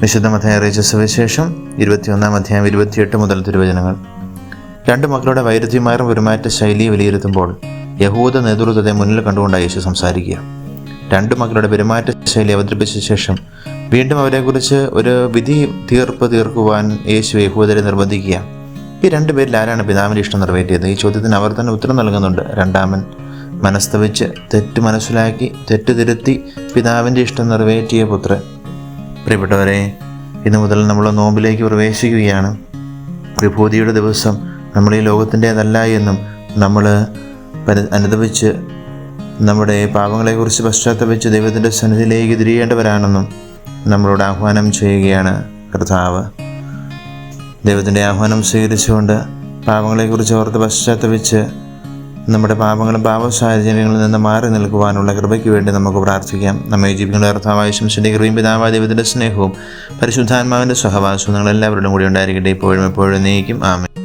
വിശുദ്ധ മധ്യായ അറിയിച്ച സുവിശേഷം ഇരുപത്തിയൊന്നാം അധ്യായം ഇരുപത്തിയെട്ട് മുതൽ തിരുവചനങ്ങൾ. രണ്ട് മക്കളുടെ വൈരുദ്ധ്യമാരും പെരുമാറ്റ ശൈലി വിലയിരുത്തുമ്പോൾ യഹൂദ നേതൃത്വത്തെ മുന്നിൽ കണ്ടുകൊണ്ടാണ് യേശു സംസാരിക്കുക. രണ്ട് മക്കളുടെ പെരുമാറ്റ ശൈലി അവതരിപ്പിച്ച ശേഷം വീണ്ടും അവരെക്കുറിച്ച് ഒരു വിധി തീർപ്പ് തീർക്കുവാൻ യേശു യഹൂദരെ നിർബന്ധിക്കുക. ഈ രണ്ട് പേരിൽ ആരാണ് പിതാവിന്റെ ഇഷ്ടം നിറവേറ്റിയത്? ഈ ചോദ്യത്തിന് അവർ തന്നെ ഉത്തരം നൽകുന്നുണ്ട്. രണ്ടാമൻ മനസ്തവിച്ച് തെറ്റ് മനസ്സിലാക്കി തെറ്റ് തിരുത്തി പിതാവിന്റെ ഇഷ്ടം നിറവേറ്റിയ പുത്രൻ പ്രിയപ്പെട്ടവരെ ഇന്നു മുതൽ നമ്മൾ നോമ്പിലേക്ക് പ്രവേശിക്കുകയാണ്. വിഭൂതിയുടെ ദിവസം നമ്മൾ ഈ ലോകത്തിന്റേതല്ല എന്നും നമ്മൾ അനുദവിച്ച് നമ്മുടെ പാപങ്ങളെക്കുറിച്ച് പശ്ചാത്തപിച്ച് ദൈവത്തിന്റെ സന്നിധിയിലേക്ക് തിരിയേണ്ടവരാണെന്നും നമ്മളോട് ആഹ്വാനം ചെയ്യുകയാണ് കർത്താവ്. ദൈവത്തിന്റെ ആഹ്വാനം സ്വീകരിച്ചുകൊണ്ട് പാപങ്ങളെക്കുറിച്ച് ഓർത്ത് പശ്ചാത്തപിച്ച് നമ്മുടെ പാപങ്ങളും പാപ സാഹചര്യങ്ങളിൽ നിന്ന് മാറി നിൽക്കുവാനുള്ള കൃപയ്ക്ക് വേണ്ടി നമുക്ക് പ്രാർത്ഥിക്കാം. നമ്മെ ജീവിക്കുന്ന കർത്താവായ ശംസിന്റെ കൃപയും പിതാവായ ദൈവത്തിന്റെ സ്നേഹവും പരിശുദ്ധാത്മാവിന്റെ സഹവാസവും നിങ്ങളെല്ലാവരുടെയും കൂടി ഉണ്ടായിരിക്കട്ടെ. ഇപ്പോഴും എപ്പോഴും നീക്കും ആമേ